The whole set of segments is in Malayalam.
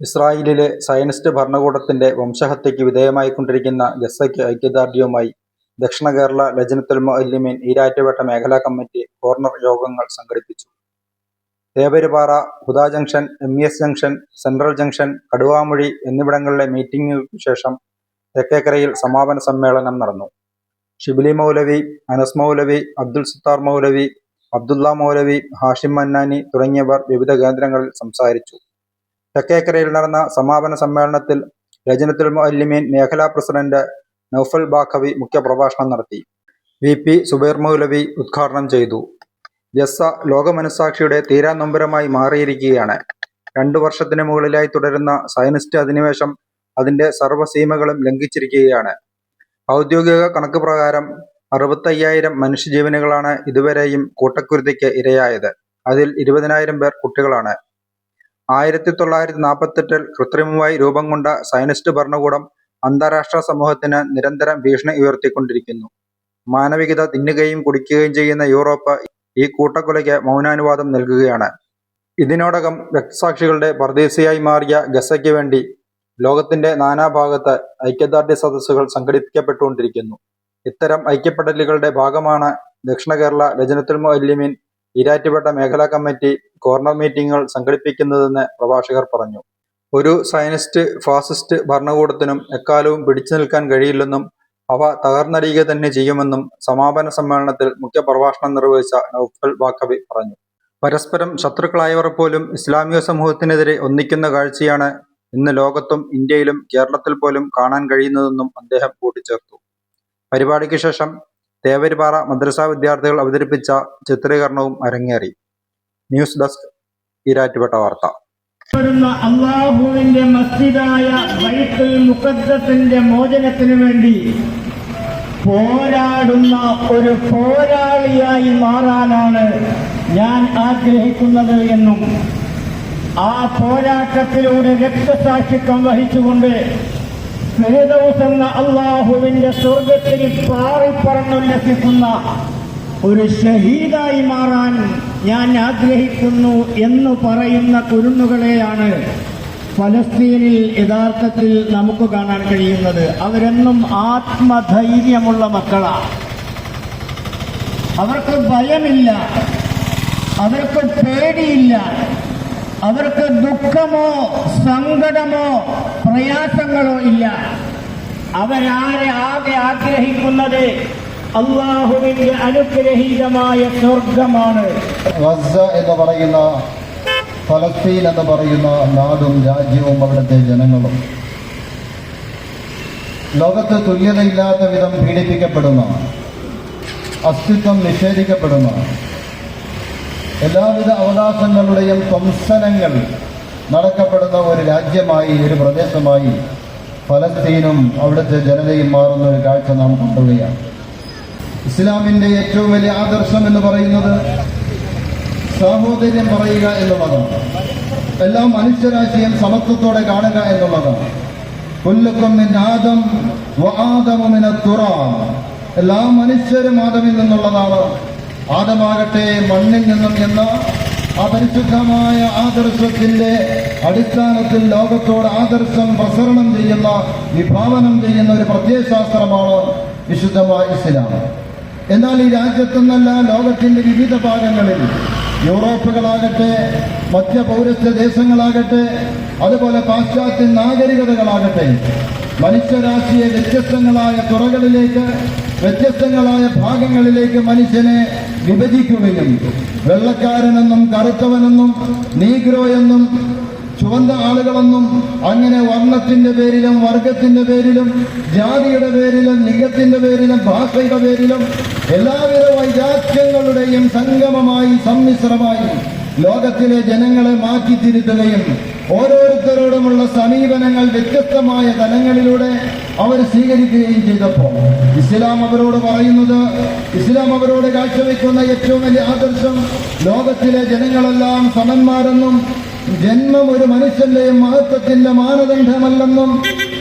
ഇസ്രായേലിലെ സയനിസ്റ്റ് ഭരണകൂടത്തിന്റെ വംശഹത്യയ്ക്ക് വിധേയമായിക്കൊണ്ടിരിക്കുന്ന ഗസയ്ക്ക് ഐക്യദാർഢ്യവുമായി ദക്ഷിണ കേരള ലജനത്തുൽ മുഅല്ലിമീൻ ഈരാറ്റുപേട്ട മേഖലാ കമ്മിറ്റി കോർണർ യോഗങ്ങൾ സംഘടിപ്പിച്ചു. തേവരുപാറ, Huda junction, M. S junction, central junction, Kaduvamozhi എന്നിവിടങ്ങളിലെ മീറ്റിംഗുകൾക്കു ശേഷം തെക്കേക്കരയിൽ സമാപന സമ്മേളനം നടന്നു. ഷിബിലി മൗലവി, അനസ് മൗലവി, അബ്ദുൽ സത്താർ മൗലവി, അബ്ദുള്ള മൗലവി, ഹാഷിം മന്നാനി തുടങ്ങിയവർ വിവിധ കേന്ദ്രങ്ങളിൽ സംസാരിച്ചു. തെക്കേക്കരയിൽ നടന്ന സമാപന സമ്മേളനത്തിൽ രജനത്തുൽ മുഅല്ലിമീൻ മേഖലാ പ്രസിഡന്റ് നൌഫൽ ബാഖവി മുഖ്യപ്രഭാഷണം നടത്തി. വി. പി. സുബൈർ മൗലവി ഉദ്ഘാടനം ചെയ്തു. ഗസ്സ തീരാ തീരാനൊമ്പരമായി മാറിയിരിക്കുകയാണ്. രണ്ടു വർഷത്തിന് മുകളിലായി തുടരുന്ന സയനിസ്റ്റ് അധിനിവേശം അതിന്റെ സർവസീമകളും ലംഘിച്ചിരിക്കുകയാണ്. ഔദ്യോഗിക കണക്ക് പ്രകാരം അറുപത്തയ്യായിരം മനുഷ്യജീവനുകളാണ് ഇതുവരെയും കൂട്ടക്കുരുതിക്ക് ഇരയായത്. അതിൽ ഇരുപതിനായിരം പേർ കുട്ടികളാണ്. ആയിരത്തി തൊള്ളായിരത്തി നാൽപ്പത്തെട്ടിൽ കൃത്രിമമായി രൂപം കൊണ്ട സയനിസ്റ്റ് ഭരണകൂടം അന്താരാഷ്ട്ര സമൂഹത്തിന് നിരന്തരം ഭീഷണി ഉയർത്തിക്കൊണ്ടിരിക്കുന്നു. മാനവികത തിന്നുകയും കുടിക്കുകയും ചെയ്യുന്ന യൂറോപ്പ് ഈ കൂട്ടക്കൊലയ്ക്ക് മൗനാനുവാദം നൽകുകയാണ്. ഇതിനോടകം രക്തസാക്ഷികളുടെ പറുദീസയായി മാറിയ ഗസയ്ക്ക് വേണ്ടി ലോകത്തിന്റെ നാനാഭാഗത്ത് ഐക്യദാർഢ്യ സദസ്സുകൾ സംഘടിപ്പിക്കപ്പെട്ടുകൊണ്ടിരിക്കുന്നു. ഇത്തരം ഐക്യപ്പെടലുകളുടെ ഭാഗമാണ് ദക്ഷിണ കേരള ലജനത്തുൽ മുഅല്ലിമീൻ ഈരാറ്റുപേട്ട മേഖലാ കമ്മിറ്റി കോർണർ മീറ്റിംഗുകൾ സംഘടിപ്പിക്കുന്നതെന്ന് പ്രഭാഷകർ പറഞ്ഞു. ഒരു സയനിസ്റ്റ് ഫാസിസ്റ്റ് ഭരണകൂടത്തിനും എക്കാലവും പിടിച്ചു നിൽക്കാൻ കഴിയില്ലെന്നും അവ തകർന്നടിയുക തന്നെ ചെയ്യുമെന്നും സമാപന സമ്മേളനത്തിൽ മുഖ്യപ്രഭാഷണം നിർവഹിച്ച നൌഫൽ വാഖബി പറഞ്ഞു. പരസ്പരം ശത്രുക്കളായവർ പോലും ഇസ്ലാമിക സമൂഹത്തിനെതിരെ ഒന്നിക്കുന്ന കാഴ്ചയാണ് ഇന്ന് ലോകത്തും ഇന്ത്യയിലും കേരളത്തിൽ പോലും കാണാൻ കഴിയുന്നതെന്നും അദ്ദേഹം കൂട്ടിച്ചേർത്തു. പരിപാടിക്ക് ശേഷം തേവരുപാറ മദ്രസാ വിദ്യാർത്ഥികൾ അവതരിപ്പിച്ച ചിത്രീകരണവും അരങ്ങേറി. ന്യൂസ് ഡെസ്ക് ഈരാറ്റുപേട്ട വാർത്ത. അള്ളാഹുവിന്റെ മസ്ജിദായ ബൈത്തുൽ മുഖദ്ദത്തിന്റെ മോചനത്തിനു വേണ്ടി പോരാടുന്ന ഒരു പോരാളിയായി മാറാനാണ് ഞാൻ ആഗ്രഹിക്കുന്നത് എന്നും ആ പോരാട്ടത്തിലൂടെ രക്തസാക്ഷിത്വം വഹിച്ചുകൊണ്ട് ഫിർദൗസ് എന്ന അള്ളാഹുവിന്റെ സ്വർഗത്തിൽ പാറിപ്പറന്നുല്ലസിക്കുന്ന ഒരു ഷഹീദായി മാറാൻ ഞാൻ ആഗ്രഹിക്കുന്നു എന്ന് പറയുന്ന കുരുന്നുകളെയാണ് ഫലസ്തീനിൽ യഥാർത്ഥത്തിൽ നമുക്ക് കാണാൻ കഴിയുന്നത്. അവരെന്നും ആത്മധൈര്യമുള്ള മക്കളാണ് അവർക്ക് ഭയമില്ല. അവർക്ക് പേടിയില്ല. അവർക്ക് ദുഃഖമോ സങ്കടമോ പ്രയാസങ്ങളോ ഇല്ല. അവരാരെ ആകെ ആഗ്രഹിക്കുന്നത് അള്ളാഹുവിന്റെ അനുഗ്രഹീതമായ സ്വർഗമാണ്. എന്ന് പറയുന്ന ഫലസ്തീൻ എന്ന് പറയുന്ന നാടും രാജ്യവും അവിടുത്തെ ജനങ്ങളും. ലോകത്ത് തുല്യതയില്ലാത്ത വിധം പീഡിപ്പിക്കപ്പെടുന്ന അസ്തിത്വം നിഷേധിക്കപ്പെടുന്ന എല്ലാവിധ അവകാശങ്ങളുടെയും ധ്വംസനങ്ങൾ നടക്കപ്പെടുന്ന ഒരു രാജ്യമായി ഒരു പ്രദേശമായി ഫലസ്തീനും അവിടുത്തെ ജനതയും മാറുന്ന ഒരു കാഴ്ച നാം കാണുകയാണ് ഇസ്ലാമിന്റെ ഏറ്റവും വലിയ ആദർശം എന്ന് പറയുന്നത് സാഹോദര്യം പറയുക എന്നുള്ളതാണ്. എല്ലാ മനുഷ്യരാശിയും സമത്വത്തോടെ കാണുക എന്നുള്ളതാണ്. ആദം തുറ. എല്ലാ മനുഷ്യരും ആദമിൽ നിന്നുള്ളതാണ്. ആദമാകട്ടെ മണ്ണിൽ നിന്നും എന്ന ആ പരിശുദ്ധമായ ആദർശത്തിന്റെ അടിസ്ഥാനത്തിൽ ലോകത്തോട് ആദർശം പ്രസരണം ചെയ്യുന്ന വിഭാവനം ചെയ്യുന്ന ഒരു പ്രത്യയശാസ്ത്രമാണ് വിശുദ്ധമായ ഇസ്ലാം. എന്നാൽ ഈ രാജ്യത്തുനിന്നല്ല ലോകത്തിന്റെ വിവിധ ഭാഗങ്ങളിൽ യൂറോപ്പുകളാകട്ടെ മധ്യ പൗരസ്ത്യ ദേശങ്ങളാകട്ടെ അതുപോലെ പാശ്ചാത്യ നാഗരികതകളാകട്ടെ മനുഷ്യരാശിയെ വ്യത്യസ്തങ്ങളായ തുറകളിലേക്ക് വ്യത്യസ്തങ്ങളായ ഭാഗങ്ങളിലേക്ക് മനുഷ്യനെ വിഭജിക്കുകയും വെള്ളക്കാരനെന്നും കറുത്തവനെന്നും നീഗ്രോ എന്നും ചുവന്ന ആളുകളെന്നും അങ്ങനെ വർണത്തിന്റെ പേരിലും വർഗത്തിന്റെ പേരിലും ജാതിയുടെ പേരിലും ലിംഗത്തിന്റെ പേരിലും ഭാഷയുടെ പേരിലും എല്ലാവിധ വൈരാഗ്യങ്ങളുടെയും സംഗമമായി സമ്മിശ്രമായി ലോകത്തിലെ ജനങ്ങളെ മാറ്റി തിരുത്തുകയും ഓരോരുത്തരോടുമുള്ള സമീപനങ്ങൾ വ്യത്യസ്തമായ തലങ്ങളിലൂടെ അവർ സ്വീകരിക്കുകയും ചെയ്തപ്പോൾ ഇസ്ലാം അവരോട് പറയുന്നത് ഇസ്ലാം അവരോട് കാഴ്ചവെക്കുന്ന ഏറ്റവും വലിയ ആദർശം ലോകത്തിലെ ജനങ്ങളെല്ലാം സമന്മാരെന്നും ജന്മം ഒരു മനുഷ്യന്റെ മഹത്വത്തിന്റെ മാനദണ്ഡമല്ലെന്നും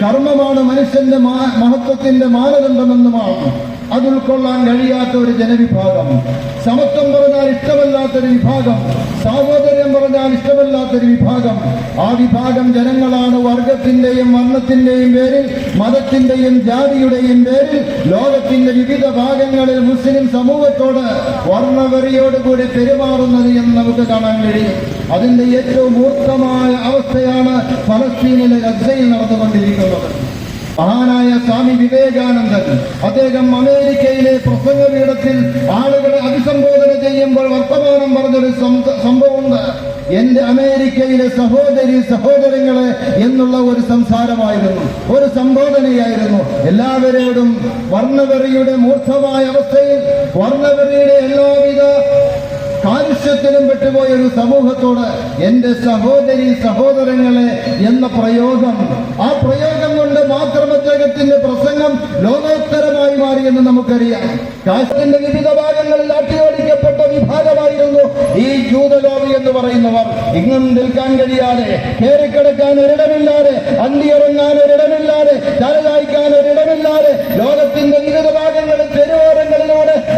കർമ്മമാണ് മനുഷ്യന്റെ മഹത്വത്തിന്റെ മാനദണ്ഡമെന്നുമാണ് അത് ഉൾക്കൊള്ളാൻ കഴിയാത്ത ഒരു ജനവിഭാഗം. സമത്വം പറഞ്ഞാൽ ഇഷ്ടമല്ലാത്തൊരു വിഭാഗം. സാഹോദര്യം പറഞ്ഞാൽ ഇഷ്ടമല്ലാത്തൊരു വിഭാഗം. ആ വിഭാഗം ജനങ്ങളാണ് വർഗത്തിന്റെയും വർണത്തിന്റെയും പേരിൽ മതത്തിന്റെയും ജാതിയുടെയും പേരിൽ ലോകത്തിന്റെ വിവിധ ഭാഗങ്ങളിൽ മുസ്ലിം സമൂഹത്തോട് വർണവെറിയോടുകൂടി പെരുമാറുന്നത് എന്ന് നമുക്ക് കാണാൻ കഴിയും. അതിന്റെ ഏറ്റവും മൂർത്തമായ അവസ്ഥയാണ് ഫലസ്തീനിലെ ഗസയിൽ നടന്നുകൊണ്ടിരിക്കുന്നത്. മഹാനായ സ്വാമി വിവേകാനന്ദൻ അദ്ദേഹം അമേരിക്കയിലെ പ്രസംഗ പീഠത്തിൽ ആളുകളെ അഭിസംബോധന ചെയ്യുമ്പോൾ വർത്തമാനം പറഞ്ഞൊരു സംഭവമുണ്ട്. എന്റെ അമേരിക്കയിലെ സഹോദരി സഹോദരങ്ങളെ എന്നുള്ള ഒരു സംസാരമായിരുന്നു. ഒരു സംബോധനയായിരുന്നു. എല്ലാവരോടും വർണവെറിയുടെ മൂർത്തമായ അവസ്ഥയിൽ വർണവെറിയുടെ എല്ലാവിധ കാലുഷ്യത്തിലും പെട്ടുപോയ ഒരു സമൂഹത്തോട് എന്റെ സഹോദരി സഹോദരങ്ങളെ എന്ന പ്രയോഗം ആ പ്രയോഗം കൊണ്ട് മാത്രം അദ്ദേഹത്തിന്റെ പ്രസംഗം ലോകോത്തരമായി മാറിയെന്ന് നമുക്കറിയാം. കാശ്മീരിന്റെ വിവിധ ഭാഗങ്ങളിൽ അട്ടിയോടിക്കപ്പെട്ട വിഭാഗമായിരുന്നു ഈ ജൂതലോബി എന്ന് പറയുന്നവർ. ഇങ്ങും നിൽക്കാൻ കഴിയാതെ കയറിക്കിടക്കാൻ ഒരിടമില്ലാതെ അന്തിയിറങ്ങാൻ ഒരിടമില്ലാതെ തലചായ്ക്കാൻ ഒരിടമില്ലാതെ ലോകത്തിന്റെ വിവിധ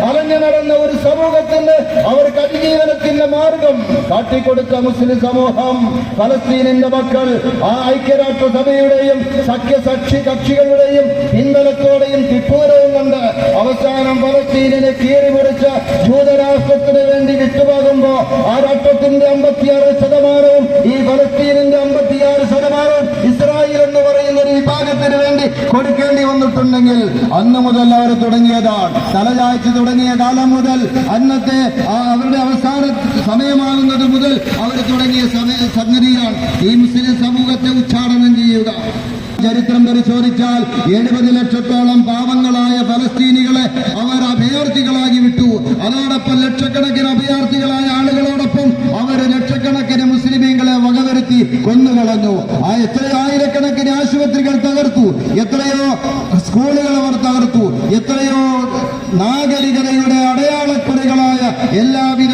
അലഞ്ഞു നടന്ന ഒരു സമൂഹത്തിന് അവർക്ക് അതിജീവനത്തിന്റെ മാർഗം കാട്ടിക്കൊടുത്ത മുസ്ലിം സമൂഹം ഫലസ്തീനിന്റെ മക്കൾ ആ ഐക്യരാഷ്ട്ര സഭയുടെയും സഖ്യസക്ഷി കക്ഷികളുടെയും പിൻബലത്തോടെയും തിപ്പൂരവും കൊണ്ട് അവസാനം ഫലസ്തീനിനെ കീറിമുറിച്ച ജൂതരാഷ്ട്രത്തിന് വേണ്ടി വിട്ടുപോകുമ്പോ ആ രാഷ്ട്രത്തിന്റെ അമ്പത്തിയാറ് ശതമാനവും ഈ ഫലസ്തീനിന്റെ കൊടുക്കേണ്ടി വന്നിട്ടുണ്ടെങ്കിൽ അന്ന് മുതൽ അവർ തുടങ്ങിയതാണ്. തലചായ്ച്ചു തുടങ്ങിയ കാലം മുതൽ അന്നത്തെ അവരുടെ അവസാന സമയമാകുന്നത് മുതൽ അവർ തുടങ്ങിയ സംഗതിയാണ്. ഈ മുസ്ലിം സമൂഹത്തെ ഉച്ചാടനം ചെയ്യുക. ചരിത്രം പരിശോധിച്ചാൽ എഴുപത് ലക്ഷത്തോളം പാവങ്ങളായ ഫലസ്തീനികളെ അവർ അഭയാർത്ഥികളാക്കി വിട്ടു. അതോടൊപ്പം ലക്ഷക്കണക്കിന് അഭയാർത്ഥികളായ ആളുകളോടൊപ്പം അവർ ലക്ഷക്കണക്കിന് മുസ്ലിമീങ്ങളെ വകവരുത്തി കൊന്നുകളഞ്ഞു. ആ എത്രയോ ആയിരക്കണക്കിന് ആശുപത്രികൾ തകർത്തു. എത്രയോ സ്കൂളുകൾ അവർ തകർത്തു. എത്രയോ നാഗരികതയുടെ അടയാളക്കുറികളായ എല്ലാവിധ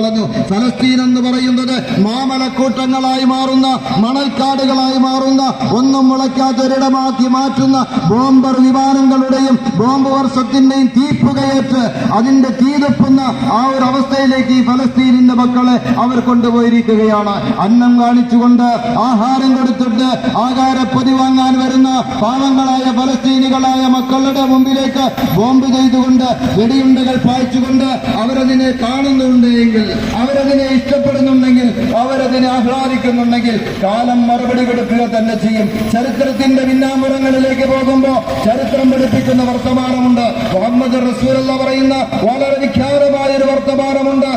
കളഞ്ഞു ഫലസ്തീൻ എന്ന് പറയുന്നത് മാമലക്കൂട്ടങ്ങളായി മാറുന്ന മണൽക്കാടുകളായി മാറുന്ന ഒന്നും മുളയ്ക്കാത്തൊരിടമാക്കി മാറ്റുന്ന ബോംബർ വിമാനങ്ങളുടെയും ബോംബ് വർഷത്തിന്റെയും തീപ്പുകയേറ്റ് അതിന്റെ തീതെപ്പുന്ന ആ ഒരു അവസ്ഥയിലേക്ക് ഈ ഫലസ്തീനിന്റെ മക്കളെ അവർ കൊണ്ടുപോയിരിക്കുകയാണ്. അന്നം കാണിച്ചുകൊണ്ട് ആഹാരം കൊടുത്തിട്ട് ആഹാരപ്പൊതി വാങ്ങാൻ വരുന്ന പാവങ്ങളായ ഫലസ്തീനികളായ മക്കളുടെ മുമ്പിലേക്ക് ബോംബ് ചെയ്തുകൊണ്ട് വെടിയുണ്ടകൾ പായിച്ചുകൊണ്ട് അവരതിനെ കാണുന്നുണ്ട് എങ്കിൽ അവരതിനെ ഇഷ്ടപ്പെടുന്നുണ്ടെങ്കിൽ അവരതിനെ ആഹ്ലാദിക്കുന്നുണ്ടെങ്കിൽ കാലം മറുപടി കൊടുക്കുക തന്നെ ചെയ്യും. ചരിത്രത്തിന്റെ പിന്നാമ്പുറങ്ങളിലേക്ക് പോകുമ്പോൾ ചരിത്രം പഠിപ്പിക്കുന്ന വർത്തമാനമുണ്ട്. മുഹമ്മദ് റസൂൽ എന്ന് പറയുന്ന വളരെ വിഖ്യാതമായ ഒരു വർത്തമാനമുണ്ട്.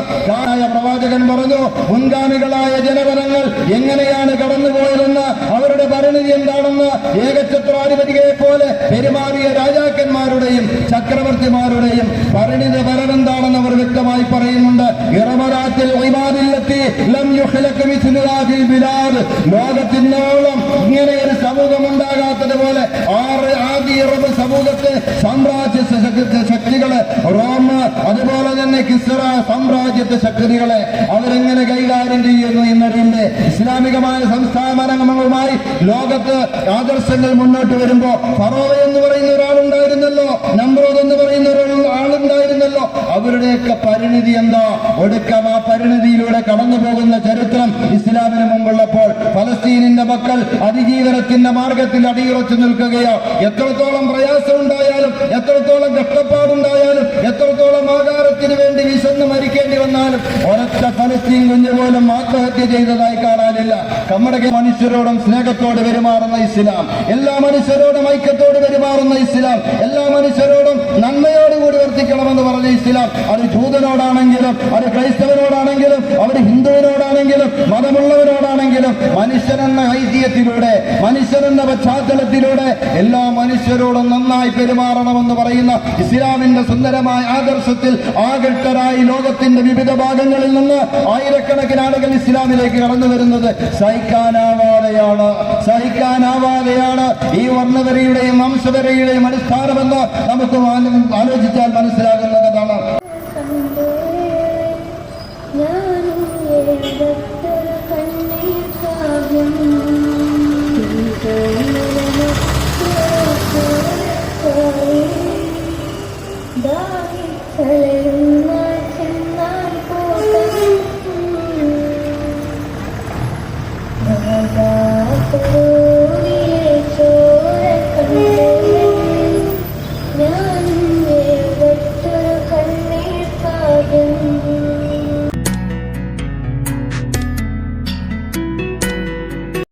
പ്രവാചകൻ പറഞ്ഞു മുൻഗാമികളായ ജനപദങ്ങൾ എങ്ങനെയാണ് കടന്നുപോയതെന്ന് എന്താണെന്ന് ഏകചത്രാധിപതിയെ പോലെ പെരുമാറിയ രാജാക്കന്മാരുടെയും ചക്രവർത്തിമാരുടെയും പരിണിത വരനെന്താണെന്ന് അവർ വ്യക്തമായി പറയുന്നുണ്ട്. ബിലാദ്. ലോകത്തിനോളം ഇങ്ങനെ ഒരു സമൂഹം ഉണ്ടാകാത്തതുപോലെ ആറ് ആദ്യ ഇറബ് സമൂഹത്തെ സാമ്രാജ്യ ശക്തി- ശക്തികളെ റോം അതുപോലെ തന്നെ കിസ്റ സാമ്രാജ്യത്തെ ശക്തികളെ അവരെങ്ങനെ കൈകാര്യം ചെയ്യുന്നു എന്നതിന്റെ ഇസ്ലാമികമായ ലോകത്ത് ആദർശങ്ങൾ മുന്നോട്ട് വരുമ്പോ ഫറോവ എന്ന് പറയുന്ന ഒരാളുണ്ടായിരുന്നല്ലോ. നമ്രോദ് എന്ന് അവരുടെയൊക്കെ പരിണിതി എന്തോ? ഒടുക്കം ആ പരിണിതിയിലൂടെ കടന്നു പോകുന്ന ചരിത്രം ഇസ്ലാമിന് മുമ്പുള്ളപ്പോൾ ഫലസ്തീനിന്റെ മക്കൾ അതിജീവനത്തിന്റെ മാർഗത്തിൽ അടിയുറച്ചു നിൽക്കുകയോ എത്രത്തോളം പ്രയാസം ഉണ്ടായാലും എത്രത്തോളം കഷ്ടപ്പാടുണ്ടായാലും എത്രത്തോളം ആകാരത്തിന് വേണ്ടി വിശന്ന് മരിക്കേണ്ടി വന്നാലും ഒരൊറ്റ ഫലസ്തീൻ കുഞ്ഞു പോലും ആത്മഹത്യ ചെയ്തതായി കാണാനില്ല. നമ്മുടെ മനുഷ്യരോടും സ്നേഹത്തോട് പെരുമാറുന്ന ഇസ്ലാം എല്ലാ മനുഷ്യരോടും ഐക്യത്തോട് പെരുമാറുന്ന ഇസ്ലാം എല്ലാ മനുഷ്യരോടും നന്മയോടുകൂടി വർത്തിക്കണമെന്ന് പറഞ്ഞ ഇസ്ലാം അത് ജൂതനോടാണെങ്കിലും അവർ ക്രൈസ്തവനോടാണെങ്കിലും അവർ ഹിന്ദുവിനോടാണെങ്കിലും മതമുള്ളവരോടാണെങ്കിലും മനുഷ്യനെന്ന ഐതിഹ്യത്തിലൂടെ മനുഷ്യനെന്ന പശ്ചാത്തലത്തിലൂടെ എല്ലാ മനുഷ്യരോടും നന്നായി പെരുമാറണമെന്ന് പറയുന്ന ഇസ്ലാമിന്റെ സുന്ദരമായ ആദർശത്തിൽ ആകൃഷ്ടരായി ലോകത്തിന്റെ വിവിധ ഭാഗങ്ങളിൽ നിന്ന് ആയിരക്കണക്കിന് ആളുകൾ ഇസ്ലാമിലേക്ക് കടന്നു വരുന്നത് സഹിക്കാനാവാതെയാണ്. സഹിക്കാനാവാതെയാണ് ഈ വർണവരയുടെയും വംശവരയുടെയും അടിസ്ഥാനമെന്ന് നമുക്ക് ആലോ-